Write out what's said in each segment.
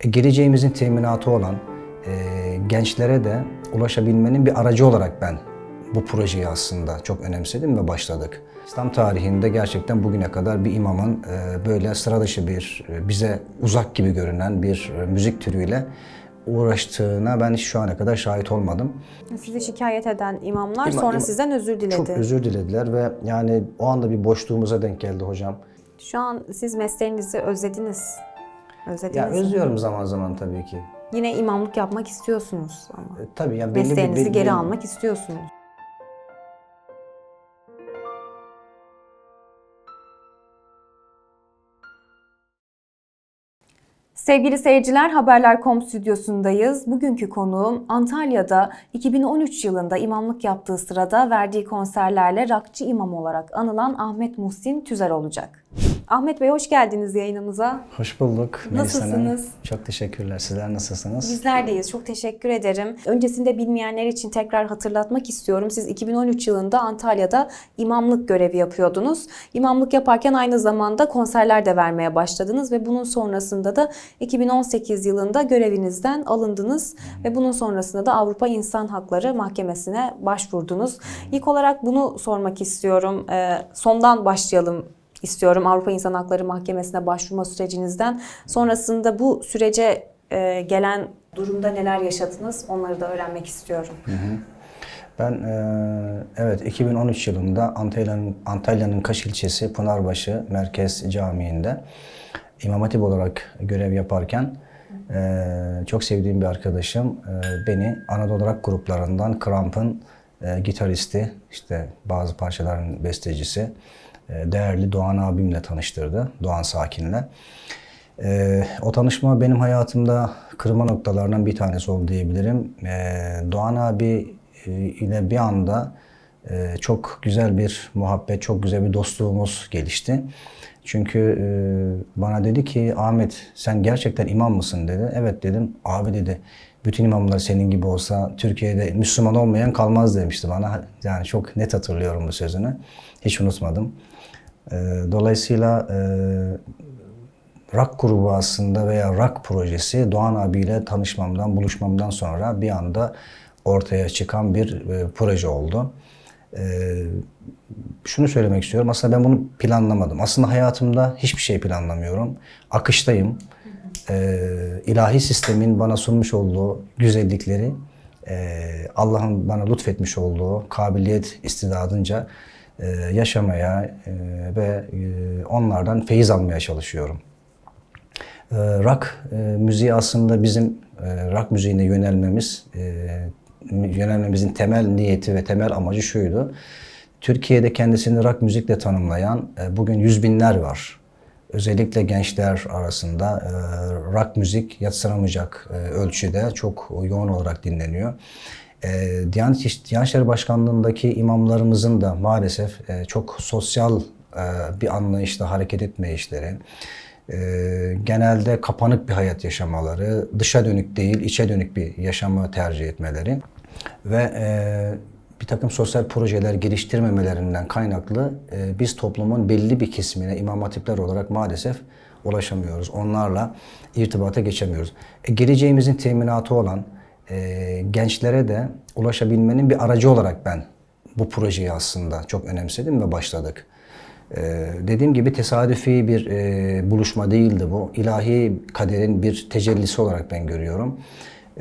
Geleceğimizin teminatı olan e, gençlere de ulaşabilmenin bir aracı olarak ben bu projeyi aslında çok önemsedim ve başladık. İslam tarihinde gerçekten bugüne kadar bir imamın e, böyle sıra dışı bir, e, bize uzak gibi görünen bir e, müzik türüyle uğraştığına ben hiç şu ana kadar şahit olmadım. Sizi şikayet eden imamlar İma- sonra ima- sizden özür diledi. Çok özür dilediler ve yani o anda bir boşluğumuza denk geldi hocam. Şu an siz mesleğinizi özlediniz. Özlediniz. Ya mi? özlüyorum zaman zaman tabii ki. Yine imamlık yapmak istiyorsunuz ama. E, tabii yani belli bir- Mesleğinizi belli- geri almak istiyorsunuz. Sevgili seyirciler, Haberler.com stüdyosundayız. Bugünkü konuğum Antalya'da 2013 yılında imamlık yaptığı sırada verdiği konserlerle rakçı imam olarak anılan Ahmet Muhsin Tüzer olacak. Ahmet Bey hoş geldiniz yayınımıza. Hoş bulduk. Melisa Hanım. Nasılsınız? Çok teşekkürler. Sizler nasılsınız? Bizler deyiz. Çok teşekkür ederim. Öncesinde bilmeyenler için tekrar hatırlatmak istiyorum. Siz 2013 yılında Antalya'da imamlık görevi yapıyordunuz. İmamlık yaparken aynı zamanda konserler de vermeye başladınız ve bunun sonrasında da 2018 yılında görevinizden alındınız ve bunun sonrasında da Avrupa İnsan Hakları Mahkemesi'ne başvurdunuz. İlk olarak bunu sormak istiyorum. Ee, sondan başlayalım istiyorum Avrupa İnsan Hakları Mahkemesi'ne başvurma sürecinizden. Sonrasında bu sürece e, gelen durumda neler yaşadınız onları da öğrenmek istiyorum. Ben e, evet 2013 yılında Antalya'nın Antalya'nın Kaş ilçesi Pınarbaşı Merkez Camii'nde İmam Hatip olarak görev yaparken e, çok sevdiğim bir arkadaşım e, beni Anadolu Rock gruplarından Kramp'ın e, gitaristi, işte bazı parçaların bestecisi, değerli Doğan abimle tanıştırdı, Doğan Sakin'le. Ee, o tanışma benim hayatımda kırma noktalarından bir tanesi oldu diyebilirim. Ee, Doğan abi e, ile bir anda e, çok güzel bir muhabbet, çok güzel bir dostluğumuz gelişti. Çünkü e, bana dedi ki Ahmet sen gerçekten imam mısın dedi. Evet dedim. Abi dedi bütün imamlar senin gibi olsa Türkiye'de Müslüman olmayan kalmaz demişti bana. Yani çok net hatırlıyorum bu sözünü. Hiç unutmadım. Ee, dolayısıyla e, rock grubu aslında veya rock projesi Doğan abiyle tanışmamdan, buluşmamdan sonra bir anda ortaya çıkan bir e, proje oldu. E, şunu söylemek istiyorum. Aslında ben bunu planlamadım. Aslında hayatımda hiçbir şey planlamıyorum. Akıştayım. E, ilahi sistemin bana sunmuş olduğu güzellikleri e, Allah'ın bana lütfetmiş olduğu kabiliyet istidadınca yaşamaya e, ve e, onlardan feyiz almaya çalışıyorum. E, rock e, müziği aslında bizim e, rock müziğine yönelmemiz, e, yönelmemizin temel niyeti ve temel amacı şuydu. Türkiye'de kendisini rock müzikle tanımlayan e, bugün yüz binler var. Özellikle gençler arasında e, rock müzik yatsınamayacak e, ölçüde çok yoğun olarak dinleniyor. E, Diyanet, Diyanet İşleri Başkanlığı'ndaki imamlarımızın da maalesef e, çok sosyal e, bir anlayışla hareket etme işleri, e, genelde kapanık bir hayat yaşamaları, dışa dönük değil, içe dönük bir yaşamı tercih etmeleri ve e, bir takım sosyal projeler geliştirmemelerinden kaynaklı e, biz toplumun belli bir kesimine imam hatipler olarak maalesef ulaşamıyoruz. Onlarla irtibata geçemiyoruz. E, geleceğimizin teminatı olan e, gençlere de ulaşabilmenin bir aracı olarak ben bu projeyi aslında çok önemsedim ve başladık. Ee, dediğim gibi tesadüfi bir e, buluşma değildi bu. İlahi kaderin bir tecellisi olarak ben görüyorum.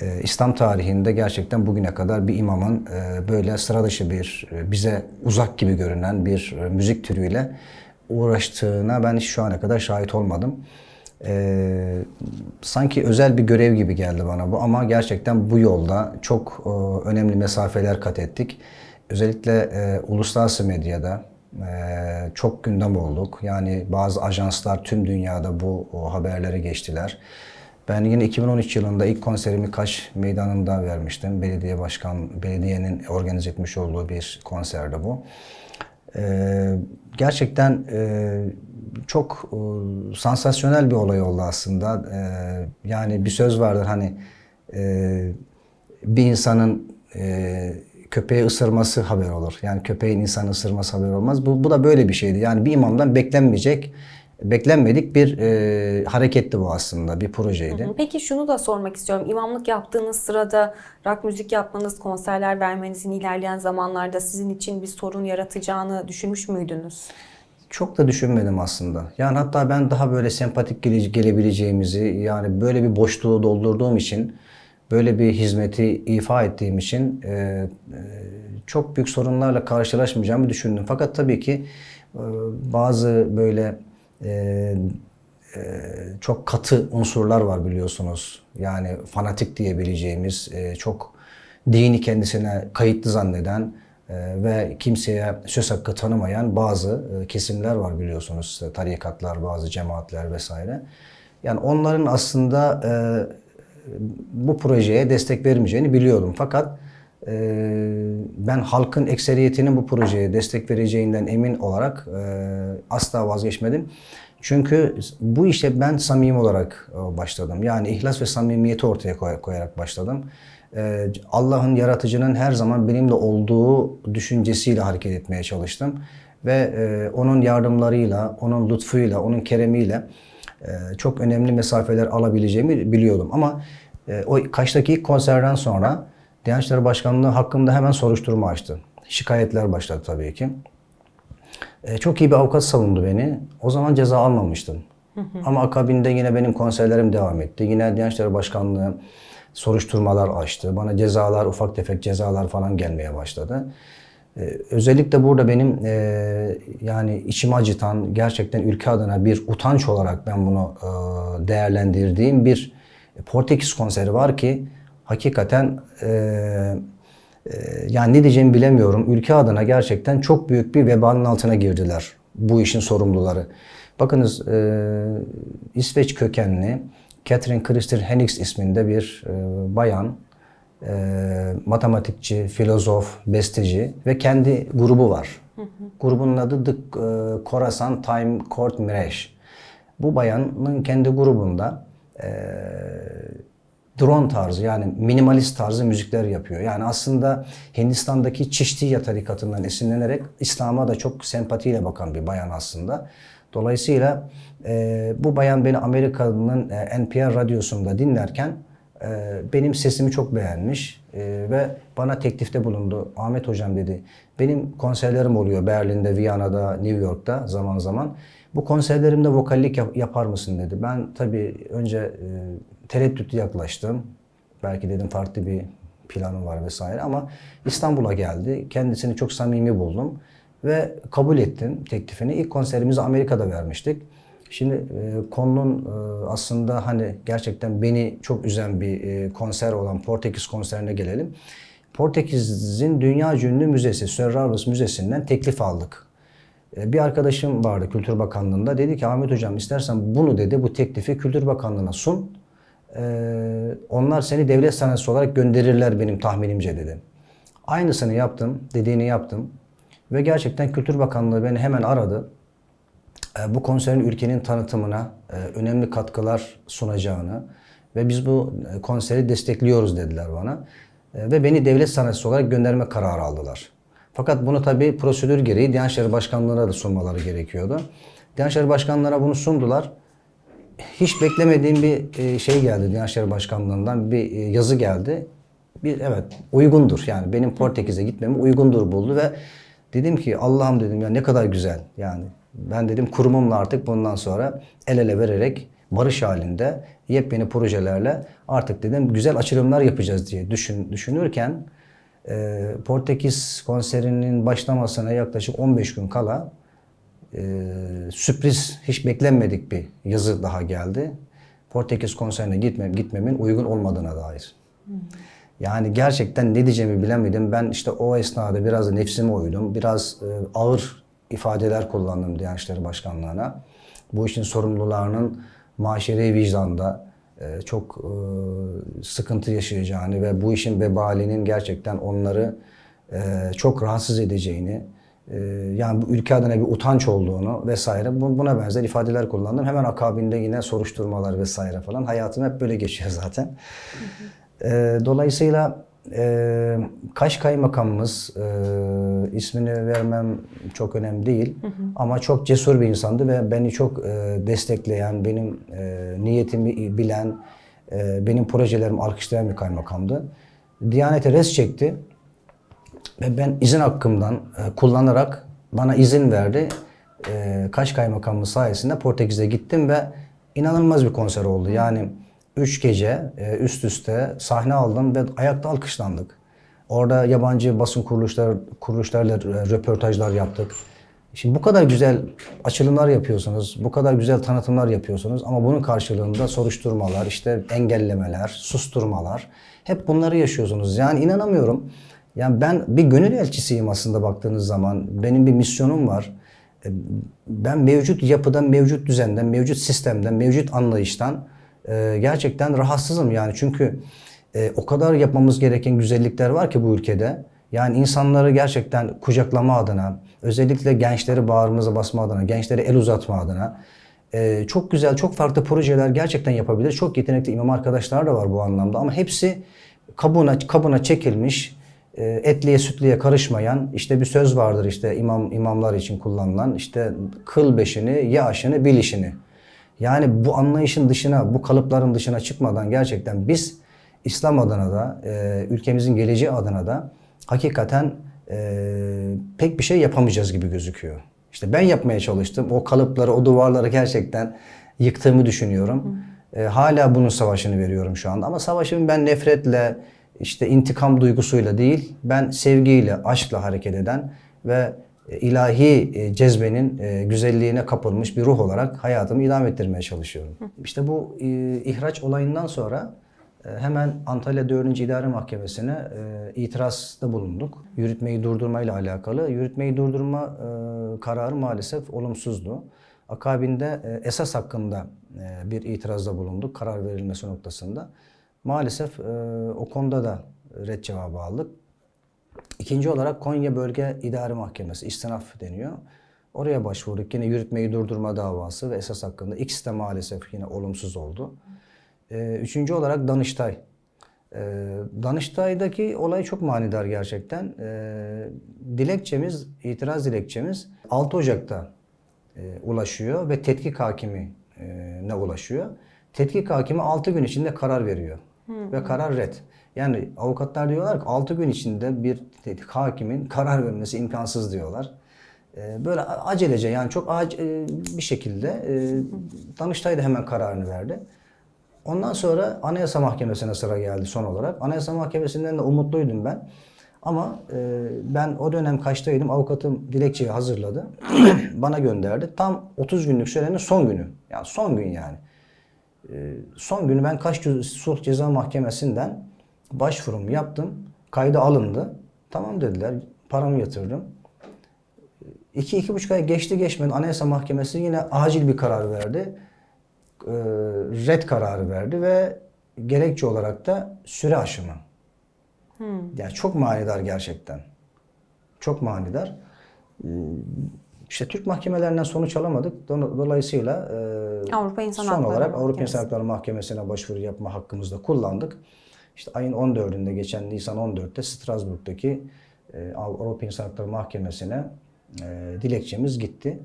Ee, İslam tarihinde gerçekten bugüne kadar bir imamın e, böyle sıra dışı bir, e, bize uzak gibi görünen bir müzik türüyle uğraştığına ben şu ana kadar şahit olmadım. Ee, sanki özel bir görev gibi geldi bana bu ama gerçekten bu yolda çok e, önemli mesafeler kat ettik. Özellikle e, uluslararası medyada e, çok gündem olduk. Yani bazı ajanslar tüm dünyada bu o haberleri geçtiler. Ben yine 2013 yılında ilk konserimi Kaş Meydanı'nda vermiştim. Belediye başkan, belediyenin organize etmiş olduğu bir konserdi bu. Ee, gerçekten e, çok e, sansasyonel bir olay oldu aslında. Ee, yani bir söz vardır hani e, bir insanın e, köpeği ısırması haber olur. Yani köpeğin insanı ısırması haber olmaz. Bu, bu da böyle bir şeydi. Yani bir imamdan beklenmeyecek beklenmedik bir e, hareketti bu aslında, bir projeydi. Peki şunu da sormak istiyorum. İmamlık yaptığınız sırada rock müzik yapmanız, konserler vermenizin ilerleyen zamanlarda sizin için bir sorun yaratacağını düşünmüş müydünüz? Çok da düşünmedim aslında. Yani hatta ben daha böyle sempatik gele- gelebileceğimizi, yani böyle bir boşluğu doldurduğum için, böyle bir hizmeti ifa ettiğim için e, e, çok büyük sorunlarla karşılaşmayacağımı düşündüm. Fakat tabii ki e, bazı böyle e, e, çok katı unsurlar var biliyorsunuz. Yani fanatik diyebileceğimiz, e, çok dini kendisine kayıtlı zanneden ve kimseye söz hakkı tanımayan bazı e, kesimler var biliyorsunuz. Tarikatlar, bazı cemaatler vesaire. Yani onların aslında e, bu projeye destek vermeyeceğini biliyordum. Fakat e, ben halkın ekseriyetinin bu projeye destek vereceğinden emin olarak asla vazgeçmedim. Çünkü bu işe ben samimi olarak başladım. Yani ihlas ve samimiyeti ortaya koy- koyarak başladım. E, Allah'ın yaratıcının her zaman benimle olduğu düşüncesiyle hareket etmeye çalıştım. Ve e, onun yardımlarıyla, onun lütfuyla, onun keremiyle e, çok önemli mesafeler alabileceğimi biliyordum. Ama e, o Kaş'taki ilk konserden sonra Diyanet İşleri Başkanlığı hakkında hemen soruşturma açtı. Şikayetler başladı tabii ki. Çok iyi bir avukat savundu beni. O zaman ceza almamıştım. Ama akabinde yine benim konserlerim devam etti. Yine Diyanet İşleri Başkanlığı soruşturmalar açtı. Bana cezalar, ufak tefek cezalar falan gelmeye başladı. Ee, özellikle burada benim e, yani içimi acıtan gerçekten ülke adına bir utanç olarak ben bunu e, değerlendirdiğim bir Portekiz konseri var ki hakikaten e, e, yani ne diyeceğimi bilemiyorum. Ülke adına gerçekten çok büyük bir vebalin altına girdiler bu işin sorumluları. Bakınız e, İsveç kökenli Catherine Christer Henriks isminde bir e, bayan e, matematikçi, filozof, besteci ve kendi grubu var. Grubun adı The e, Khorasan Time Court Mirage. Bu bayanın kendi grubunda e, drone tarzı yani minimalist tarzı müzikler yapıyor. Yani aslında Hindistan'daki Çiştiya tarikatından esinlenerek İslam'a da çok sempatiyle bakan bir bayan aslında. Dolayısıyla e, bu bayan beni Amerika'nın e, NPR radyosunda dinlerken e, benim sesimi çok beğenmiş e, ve bana teklifte bulundu. Ahmet hocam dedi benim konserlerim oluyor Berlin'de, Viyana'da, New York'ta zaman zaman. Bu konserlerimde vokallik yap- yapar mısın dedi. Ben tabii önce e, tereddütlü yaklaştım. Belki dedim farklı bir planım var vesaire ama İstanbul'a geldi. Kendisini çok samimi buldum ve kabul ettim teklifini. İlk konserimizi Amerika'da vermiştik. Şimdi e, konunun e, aslında hani gerçekten beni çok üzen bir e, konser olan Portekiz konserine gelelim. Portekiz'in dünya ünlü müzesi, Serralves Müzesi'nden teklif aldık. E, Bir arkadaşım vardı Kültür Bakanlığı'nda. Dedi ki Ahmet Hocam istersen bunu dedi bu teklifi Kültür Bakanlığı'na sun. E, onlar seni devlet sanatçısı olarak gönderirler benim tahminimce dedi. Aynısını yaptım, dediğini yaptım. Ve gerçekten Kültür Bakanlığı beni hemen aradı. E, Bu konserin ülkenin tanıtımına e, önemli katkılar sunacağını ve biz bu e, konseri destekliyoruz dediler bana. Ve beni devlet sanatçısı olarak gönderme kararı aldılar. Fakat bunu tabii prosedür gereği Diyanet İşleri Başkanlığı'na da sunmaları gerekiyordu. Diyanet İşleri Başkanlığı'na bunu sundular. Hiç beklemediğim bir şey geldi Diyanet İşleri Başkanlığı'ndan bir yazı geldi. Bir evet uygundur yani benim Portekiz'e gitmemi uygundur buldu ve dedim ki Allah'ım dedim ya ne kadar güzel yani ben dedim kurumumla artık bundan sonra el ele vererek barış halinde yepyeni projelerle artık dedim güzel açılımlar yapacağız diye düşün, düşünürken e, Portekiz konserinin başlamasına yaklaşık 15 gün kala e, sürpriz hiç beklenmedik bir yazı daha geldi. Portekiz konserine gitmem, gitmemin uygun olmadığına dair. Yani gerçekten ne diyeceğimi bilemedim. Ben işte o esnada biraz da nefsime uydum. Biraz e, ağır ifadeler kullandım Diyanet İşleri Başkanlığı'na. Bu işin sorumlularının maşeri vicdanda e, çok e, sıkıntı yaşayacağını ve bu işin vebalinin gerçekten onları e, çok rahatsız edeceğini, yani bu ülke adına bir utanç olduğunu vesaire bu- buna benzer ifadeler kullandım. Hemen akabinde yine soruşturmalar vesaire falan. Hayatım hep böyle geçiyor zaten. Dolayısıyla e, Kaş Kaymakamımız e, ismini vermem çok önemli değil ama çok cesur bir insandı ve beni çok e, destekleyen, benim e, niyetimi bilen, e, benim projelerimi alkışlayan bir kaymakamdı. Diyanete res çekti ve ben izin hakkımdan e, kullanarak bana izin verdi. E, Kaş Kaymakamlığı sayesinde Portekiz'e gittim ve inanılmaz bir konser oldu. Yani üç gece e, üst üste sahne aldım ve ayakta alkışlandık. Orada yabancı basın kuruluşlar kuruluşlarla e, röportajlar yaptık. Şimdi bu kadar güzel açılımlar yapıyorsunuz, bu kadar güzel tanıtımlar yapıyorsunuz ama bunun karşılığında soruşturmalar, işte engellemeler, susturmalar hep bunları yaşıyorsunuz. Yani inanamıyorum. Yani ben bir gönül elçisiyim aslında baktığınız zaman. Benim bir misyonum var. E, Ben mevcut yapıdan, mevcut düzenden, mevcut sistemden, mevcut anlayıştan e, gerçekten rahatsızım yani. Çünkü e, o kadar yapmamız gereken güzellikler var ki bu ülkede. Yani insanları gerçekten kucaklama adına, özellikle gençleri bağrımıza basma adına, gençlere el uzatma adına e, çok güzel, çok farklı projeler gerçekten yapabilir. Çok yetenekli imam arkadaşlar da var bu anlamda ama hepsi kabuğuna, kabına çekilmiş, e, etliye sütliye karışmayan işte bir söz vardır işte imam imamlar için kullanılan işte kıl beşini, ye aşını, bil işini. Yani bu anlayışın dışına, bu kalıpların dışına çıkmadan gerçekten biz İslam adına da, e, ülkemizin geleceği adına da hakikaten e, pek bir şey yapamayacağız gibi gözüküyor. İşte ben yapmaya çalıştım. O kalıpları, o duvarları gerçekten yıktığımı düşünüyorum. E, hala bunun savaşını veriyorum şu anda. Ama savaşımı ben nefretle, işte intikam duygusuyla değil, ben sevgiyle, aşkla hareket eden ve ilahi e, cezbenin e, güzelliğine kapılmış bir ruh olarak hayatımı idame ettirmeye çalışıyorum. İşte bu e, ihraç olayından sonra e, hemen Antalya 4. İdare Mahkemesi'ne e, itirazda bulunduk. Yürütmeyi durdurmayla alakalı. Yürütmeyi durdurma e, kararı maalesef olumsuzdu. Akabinde e, esas hakkında e, bir itirazda bulunduk karar verilmesi noktasında. Maalesef e, o konuda da red cevabı aldık. İkinci olarak Konya Bölge İdare Mahkemesi, istinaf deniyor. Oraya başvurduk. Yine yürütmeyi durdurma davası ve esas hakkında. İkisi de maalesef yine olumsuz oldu. Ee, üçüncü olarak Danıştay. Ee, Danıştay'daki olay çok manidar gerçekten. Ee, dilekçemiz, itiraz dilekçemiz 6 Ocak'ta e, ulaşıyor ve tetkik hakimi e, ne ulaşıyor. Tetkik hakimi 6 gün içinde karar veriyor. Ve karar red. Yani avukatlar diyorlar ki 6 gün içinde bir hakimin karar vermesi imkansız diyorlar. E, böyle acelece yani çok ac- e, bir şekilde e, Danıştay da hemen kararını verdi. Ondan sonra Anayasa Mahkemesi'ne sıra geldi son olarak. Anayasa Mahkemesi'nden de umutluydum ben. Ama e, ben o dönem kaçtaydım? Avukatım dilekçeyi hazırladı. Bana gönderdi. Tam 30 günlük sürenin son günü. Yani son gün yani. E, son günü ben Kaş Sulh Ceza Mahkemesi'nden başvurumu yaptım. Kayda alındı. Tamam dediler. Paramı yatırdım. İki, iki buçuk ay geçti geçmedi. Anayasa Mahkemesi yine acil bir karar verdi. Ee, red kararı verdi ve gerekçe olarak da süre aşımı. Yani çok manidar gerçekten. Çok manidar. Ee, İşte Türk mahkemelerinden sonuç alamadık. Dol- Dolayısıyla e, Avrupa İnsan son Hakları olarak Avrupa. İnsan Hakları Mahkemesi'ne başvuru yapma hakkımızı da kullandık. İşte ayın 14'ünde geçen Nisan 14'te Strasbourg'daki e, Avrupa İnsan Hakları Mahkemesi'ne e, dilekçemiz gitti.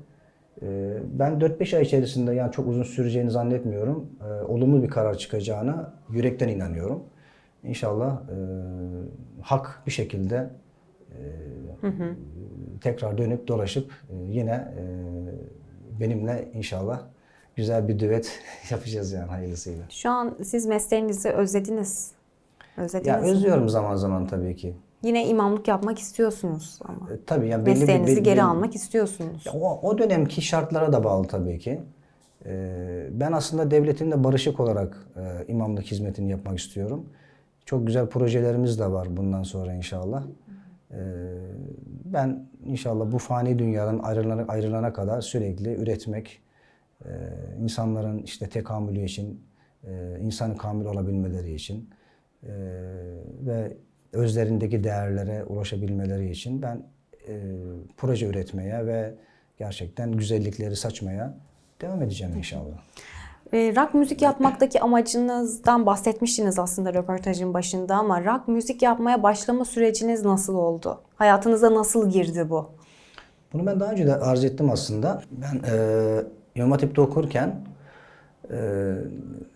E, ben 4-5 ay içerisinde yani çok uzun süreceğini zannetmiyorum. E, olumlu bir karar çıkacağına yürekten inanıyorum. İnşallah e, hak bir şekilde e, tekrar dönüp dolaşıp e, yine e, benimle inşallah güzel bir düet yapacağız yani hayırlısıyla. Şu an siz mesleğinizi özlediniz. Özlediniz Ya mi? özlüyorum zaman zaman tabii ki. Yine imamlık yapmak istiyorsunuz ama. E, tabii ya belli Mesleğinizi belli- geri belli- almak istiyorsunuz. Ya o, o dönemki şartlara da bağlı tabii ki. Ee, ben aslında devletimle barışık olarak e, imamlık hizmetini yapmak istiyorum. Çok güzel projelerimiz de var bundan sonra inşallah. Ee, ben inşallah bu fani dünyadan ayrılana, ayrılana kadar sürekli üretmek, e, insanların işte tekamülü için, e, insanı kamil olabilmeleri için e, ve özlerindeki değerlere ulaşabilmeleri için ben e, proje üretmeye ve gerçekten güzellikleri saçmaya devam edeceğim inşallah. E, rock müzik yapmaktaki amacınızdan bahsetmiştiniz aslında röportajın başında ama rock müzik yapmaya başlama süreciniz nasıl oldu? Hayatınıza nasıl girdi bu? Bunu ben daha önce de arz ettim aslında. Ben e, Hatip'te okurken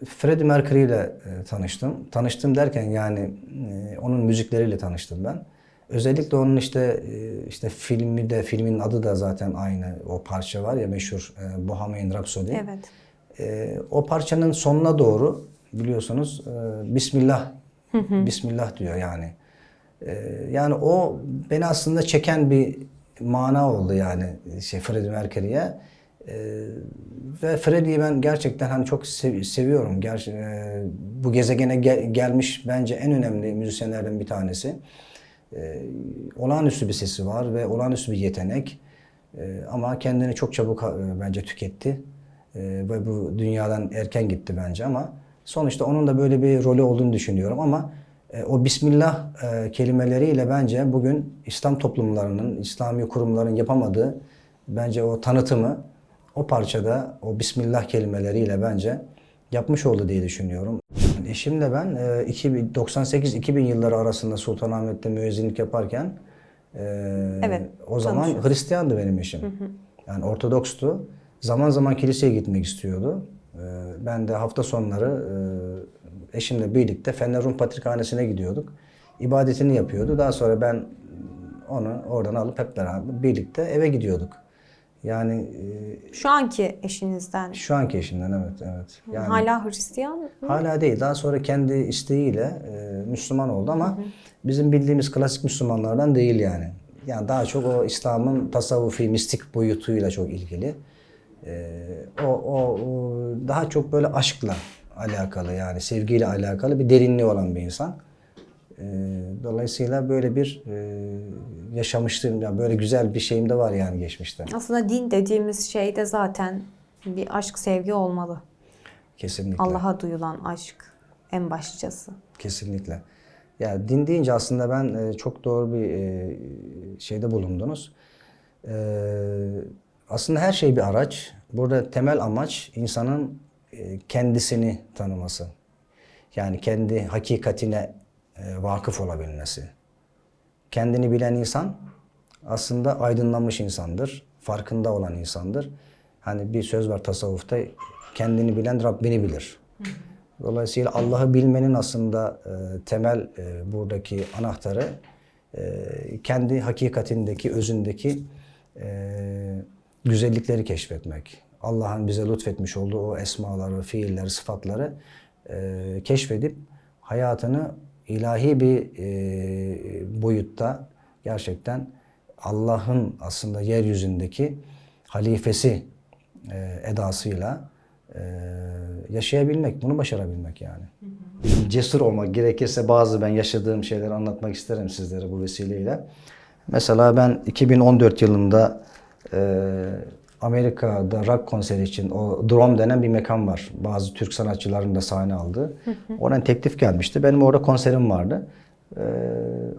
Freddie Mercury ile e, tanıştım. Tanıştım derken yani e, onun müzikleriyle tanıştım ben. Özellikle onun işte e, işte filmi de filmin adı da zaten aynı. O parça var ya meşhur Bohemian Rhapsody. Evet. O parçanın sonuna doğru biliyorsunuz Bismillah Bismillah diyor yani. Yani o beni aslında çeken bir mana oldu yani şey Freddie Mercury'ye. E, ve Freddie'yi ben gerçekten hani çok sev- seviyorum. Ger e, bu gezegene gel- gelmiş bence en önemli müzisyenlerden bir tanesi. E, olağanüstü bir sesi var ve olağanüstü bir yetenek. E, ama kendini çok çabuk e, bence tüketti. E, ve bu dünyadan erken gitti bence ama sonuçta onun da böyle bir rolü olduğunu düşünüyorum ama e, o Bismillah e, kelimeleriyle bence bugün İslam toplumlarının, İslami kurumların yapamadığı bence o tanıtımı o parçada o Bismillah kelimeleriyle bence yapmış oldu diye düşünüyorum. Eşimle ben e, 2000 98-2000 yılları arasında Sultanahmet'te müezzinlik yaparken e, Evet, o zaman. Hristiyandı benim eşim. Yani Ortodokstu. Zaman zaman kiliseye gitmek istiyordu. Ee, Ben de hafta sonları e, eşimle birlikte Fener Rum Patrikhanesi'ne gidiyorduk. İbadetini yapıyordu. Daha sonra ben onu oradan alıp hep beraber birlikte eve gidiyorduk. Yani e, Şu anki eşinizden şu anki eşimden evet evet. Yani hala Hristiyan mı? Hala değil. Daha sonra kendi isteğiyle e, Müslüman oldu ama bizim bildiğimiz klasik Müslümanlardan değil yani. Yani daha çok o İslam'ın tasavvufi, mistik boyutuyla çok ilgili. E, o, o, o daha çok böyle aşkla alakalı yani sevgiyle alakalı bir derinliği olan bir insan. E, dolayısıyla böyle bir e, yaşamışlığım, yani böyle güzel bir şeyim de var yani geçmişte. Aslında din dediğimiz şey de zaten bir aşk sevgi olmalı. Kesinlikle. Allah'a duyulan aşk en başlıcası. Kesinlikle. Ya din deyince aslında ben e, çok doğru bir e, şeyde bulundunuz. E, aslında her şey bir araç. Burada temel amaç insanın e, kendisini tanıması. Yani kendi hakikatine vakıf olabilmesi. Kendini bilen insan aslında aydınlanmış insandır. Farkında olan insandır. Hani bir söz var tasavvufta kendini bilen Rabbini bilir. Dolayısıyla Allah'ı bilmenin aslında e, temel e, buradaki anahtarı e, kendi hakikatindeki, özündeki e, güzellikleri keşfetmek. Allah'ın bize lütfetmiş olduğu o esmaları, fiilleri, sıfatları e, keşfedip hayatını ilahi bir e, boyutta gerçekten Allah'ın aslında yeryüzündeki halifesi e, edasıyla e, yaşayabilmek, bunu başarabilmek yani. Cesur olmak gerekirse bazı ben yaşadığım şeyleri anlatmak isterim sizlere bu vesileyle. Mesela ben 2014 yılında e, Amerika'da rock konseri için o Drum denen bir mekan var. Bazı Türk sanatçıların da sahne aldığı. Oradan teklif gelmişti. Benim orada konserim vardı. E,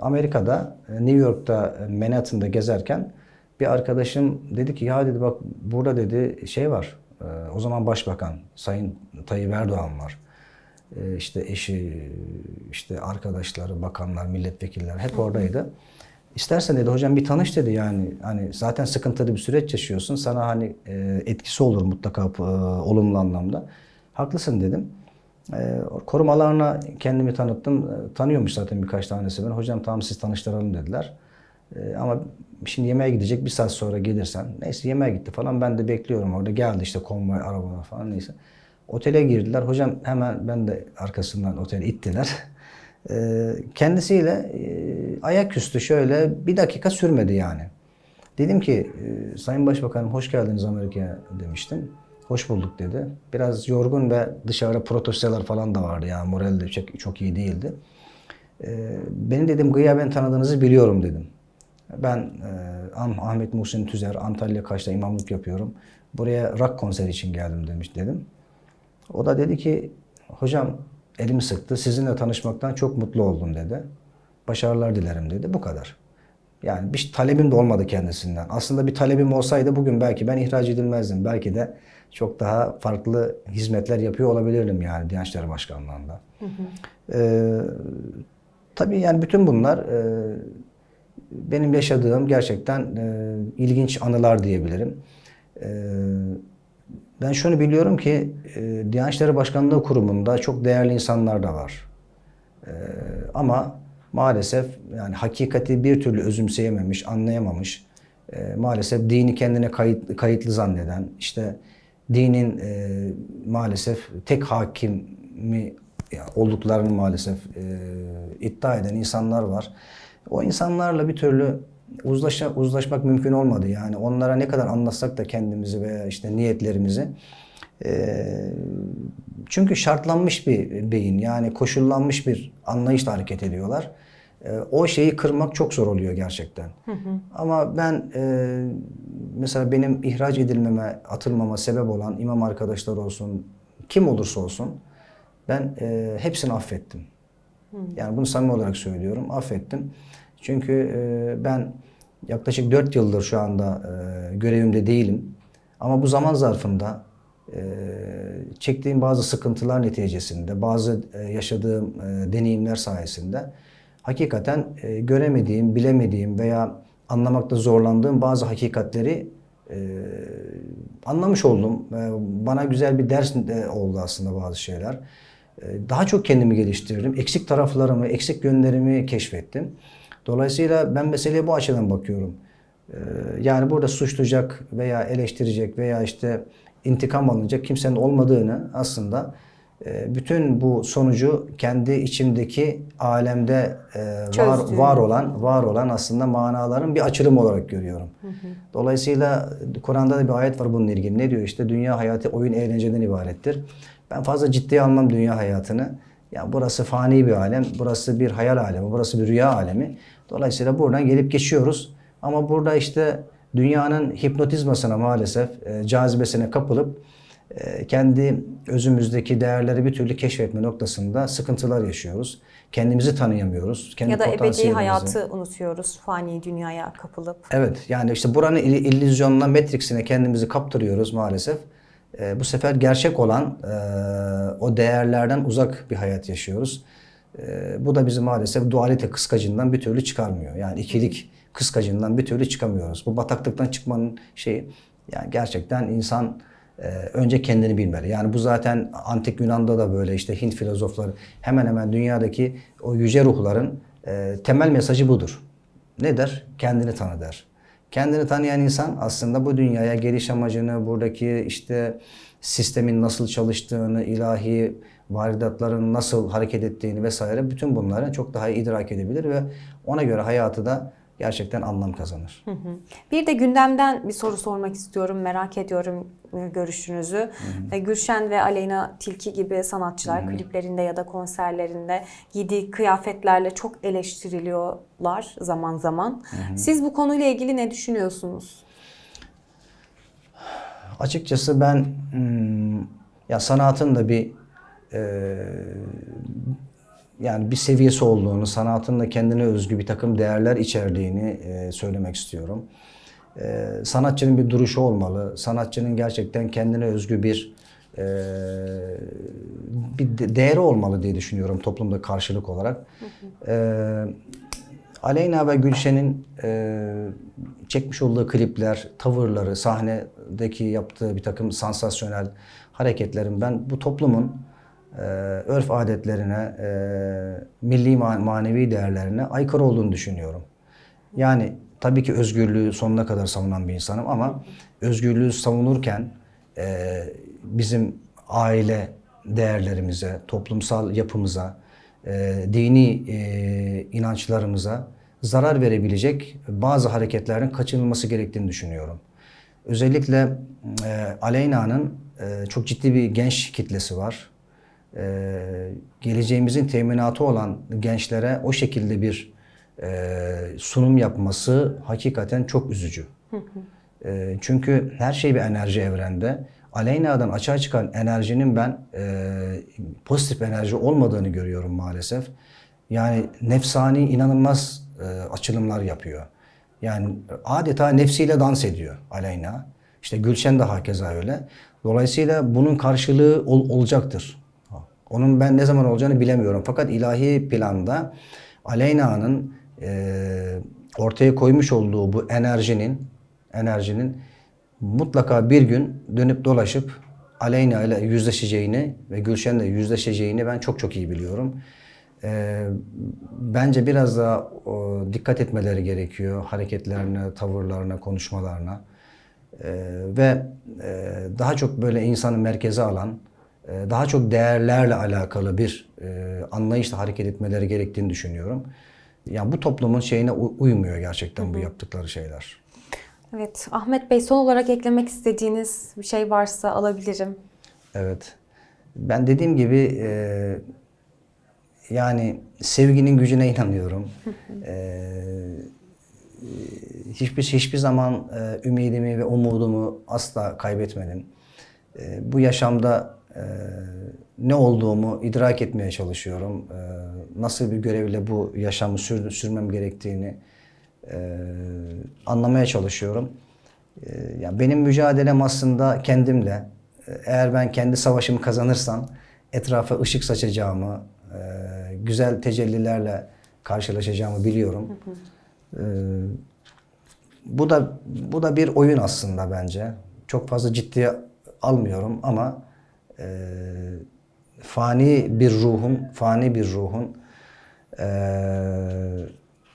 Amerika'da, e, New York'ta, e, Manhattan'da gezerken bir arkadaşım dedi ki ya dedi bak burada dedi şey var. E, o zaman başbakan Sayın Tayyip Erdoğan var. E, işte eşi, işte arkadaşları, bakanlar, milletvekiller hep oradaydı. İstersen dedi hocam bir tanış dedi yani hani zaten sıkıntılı bir süreç yaşıyorsun sana hani e, etkisi olur mutlaka e, olumlu anlamda. Haklısın dedim. E, korumalarına kendimi tanıttım. E, tanıyormuş zaten birkaç tanesi beni. Hocam tamam siz tanıştıralım dediler. E, ama şimdi yemeğe gidecek bir saat sonra gelirsen. Neyse yemeğe gitti falan. Ben de bekliyorum orada. Geldi işte konvoy arabalar falan neyse. Otele girdiler. Hocam hemen ben de arkasından otele ittiler. E, kendisiyle e, ayaküstü şöyle bir dakika sürmedi yani. Dedim ki e, Sayın Başbakanım hoş geldiniz Amerika'ya demiştim. Hoş bulduk dedi. Biraz yorgun ve dışarıda protestolar falan da vardı yani moral de çok, çok iyi değildi. E, beni dedim gıyaben tanıdığınızı biliyorum dedim. Ben e, Ah- Ahmet Muhsin Tüzer, Antalya Kaş'ta imamlık yapıyorum. Buraya rock konseri için geldim demiş dedim. O da dedi ki hocam elimi sıktı. Sizinle tanışmaktan çok mutlu oldum dedi. Başarılar dilerim dedi. Bu kadar. Yani bir talebim de olmadı kendisinden. Aslında bir talebim olsaydı bugün belki ben ihraç edilmezdim. Belki de çok daha farklı hizmetler yapıyor olabilirdim yani Diyanet İşleri Başkanlığı'nda. Ee, tabii yani bütün bunlar e, benim yaşadığım gerçekten e, ilginç anılar diyebilirim. E, ben şunu biliyorum ki e, Diyanet İşleri Başkanlığı Kurumu'nda çok değerli insanlar da var. E, ama maalesef yani hakikati bir türlü özümseyememiş, anlayamamış, e, maalesef dini kendine kayıt, kayıtlı zanneden, işte dinin e, maalesef tek hakimi olduklarını maalesef e, iddia eden insanlar var. O insanlarla bir türlü uzlaşa, uzlaşmak mümkün olmadı. Yani onlara ne kadar anlatsak da kendimizi veya işte niyetlerimizi e, çünkü şartlanmış bir beyin yani koşullanmış bir anlayışla hareket ediyorlar. E, o şeyi kırmak çok zor oluyor gerçekten. Ama ben e, mesela benim ihraç edilmeme, atılmama sebep olan imam arkadaşlar olsun, kim olursa olsun ben e, hepsini affettim. Yani bunu samimi olarak söylüyorum. Affettim. Çünkü e, ben yaklaşık 4 yıldır şu anda e, görevimde değilim. Ama bu zaman zarfında e, çektiğim bazı sıkıntılar neticesinde, bazı yaşadığım deneyimler sayesinde hakikaten göremediğim, bilemediğim veya anlamakta zorlandığım bazı hakikatleri anlamış oldum. Bana güzel bir ders de oldu aslında bazı şeyler. Daha çok kendimi geliştirdim. Eksik taraflarımı, eksik yönlerimi keşfettim. Dolayısıyla ben meseleye bu açıdan bakıyorum. E, yani burada suçlayacak veya eleştirecek veya işte intikam alınacak kimsenin olmadığını aslında e, bütün bu sonucu kendi içimdeki alemde e, var, var olan var olan aslında manaların bir açılımı olarak görüyorum. Dolayısıyla Kur'an'da da bir ayet var bununla ilgili. Ne diyor işte dünya hayatı oyun eğlenceden ibarettir. Ben fazla ciddiye almam dünya hayatını. Ya burası fani bir alem, burası bir hayal alemi, burası bir rüya alemi. Dolayısıyla buradan gelip geçiyoruz. Ama burada işte dünyanın hipnotizmasına maalesef, e, cazibesine kapılıp e, kendi özümüzdeki değerleri bir türlü keşfetme noktasında sıkıntılar yaşıyoruz. Kendimizi tanıyamıyoruz. Kendi Ya da ebedi hayatı unutuyoruz fani dünyaya kapılıp. Evet yani işte buranın il- illüzyonuna, Matrix'ine kendimizi kaptırıyoruz maalesef. Ee, bu sefer gerçek olan e, o değerlerden uzak bir hayat yaşıyoruz. Ee, bu da bizi maalesef dualite kıskacından bir türlü çıkarmıyor. Yani ikilik kıskacından bir türlü çıkamıyoruz. Bu bataklıktan çıkmanın şeyi yani gerçekten insan e, önce kendini bilmeli. Yani bu zaten antik Yunan'da da böyle işte Hint filozofları hemen hemen dünyadaki o yüce ruhların e, temel mesajı budur. Ne der? Kendini tanı der. Kendini tanıyan insan aslında bu dünyaya geliş amacını, buradaki işte sistemin nasıl çalıştığını, ilahi varidatların nasıl hareket ettiğini vesaire bütün bunları çok daha iyi idrak edebilir ve ona göre hayatı da gerçekten anlam kazanır. Bir de gündemden bir soru sormak istiyorum. Merak ediyorum e, görüşünüzü. E, Gülşen ve Aleyna Tilki gibi sanatçılar kliplerinde ya da konserlerinde giydiği kıyafetlerle çok eleştiriliyorlar zaman zaman. Siz bu konuyla ilgili ne düşünüyorsunuz? Açıkçası ben hmm, ya sanatın da bir e, yani bir seviyesi olduğunu, sanatın da kendine özgü bir takım değerler içerdiğini e, söylemek istiyorum. E, sanatçının bir duruşu olmalı. Sanatçının gerçekten kendine özgü bir e, bir de- değeri olmalı diye düşünüyorum toplumda karşılık olarak. E, Aleyna ve Gülşen'in e, çekmiş olduğu klipler, tavırları, sahnedeki yaptığı bir takım sansasyonel hareketlerin ben bu toplumun e, örf adetlerine, e, milli ma- manevi değerlerine aykırı olduğunu düşünüyorum. Yani tabii ki özgürlüğü sonuna kadar savunan bir insanım ama özgürlüğü savunurken e, bizim aile değerlerimize, toplumsal yapımıza, dini e, inançlarımıza zarar verebilecek bazı hareketlerin kaçınılması gerektiğini düşünüyorum. Özellikle e, Aleyna'nın e, çok ciddi bir genç kitlesi var. E, geleceğimizin teminatı olan gençlere o şekilde bir e, sunum yapması hakikaten çok üzücü. E, çünkü her şey bir enerji evrende. Aleyna'dan açığa çıkan enerjinin ben e, pozitif enerji olmadığını görüyorum maalesef. Yani nefsani inanılmaz e, açılımlar yapıyor. Yani adeta nefsiyle dans ediyor Aleyna. İşte Gülşen de hakeza öyle. Dolayısıyla bunun karşılığı ol- olacaktır. Onun ben ne zaman olacağını bilemiyorum. Fakat ilahi planda Aleyna'nın e, ortaya koymuş olduğu bu enerjinin enerjinin mutlaka bir gün dönüp dolaşıp Aleyna ile yüzleşeceğini ve Gülşen'le yüzleşeceğini ben çok çok iyi biliyorum. E, bence biraz daha o, dikkat etmeleri gerekiyor hareketlerine, tavırlarına, konuşmalarına. Ee, ve e, daha çok böyle insanı merkeze alan, e, daha çok değerlerle alakalı bir e, anlayışla hareket etmeleri gerektiğini düşünüyorum. Yani bu toplumun şeyine uymuyor gerçekten bu yaptıkları şeyler. Evet, Ahmet Bey son olarak eklemek istediğiniz bir şey varsa alabilirim. Evet. Ben dediğim gibi e, yani sevginin gücüne inanıyorum. E, hiçbir hiçbir zaman e, ümidimi ve umudumu asla kaybetmedim. E, bu yaşamda e, ne olduğumu idrak etmeye çalışıyorum. E, nasıl bir görevle bu yaşamı sür, sürmem gerektiğini e, anlamaya çalışıyorum. E, ya benim mücadelem aslında kendimle. Eğer ben kendi savaşımı kazanırsam etrafa ışık saçacağımı, e, güzel tecellilerle karşılaşacağımı biliyorum. E, bu da bu da bir oyun aslında bence. Çok fazla ciddiye almıyorum ama e, fani bir ruhun, fani bir ruhun e,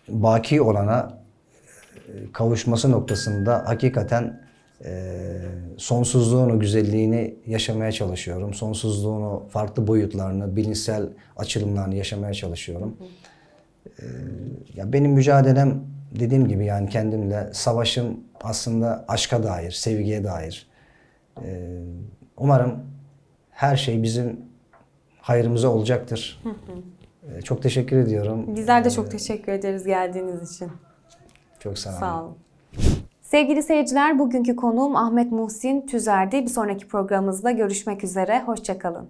baki olana e, kavuşması noktasında hakikaten e, sonsuzluğunu, güzelliğini yaşamaya çalışıyorum. Sonsuzluğunu, farklı boyutlarını, bilimsel açılımlarını yaşamaya çalışıyorum. E, ya benim mücadelem dediğim gibi yani kendimle savaşım aslında aşka dair, sevgiye dair. E, umarım her şey bizim hayrımıza olacaktır. E, çok teşekkür ediyorum. Bizler de çok teşekkür ederiz geldiğiniz için. Çok sağ olun. Sağ olun. Sevgili seyirciler, bugünkü konuğum Ahmet Muhsin Tüzer'di. Bir sonraki programımızda görüşmek üzere. Hoşçakalın.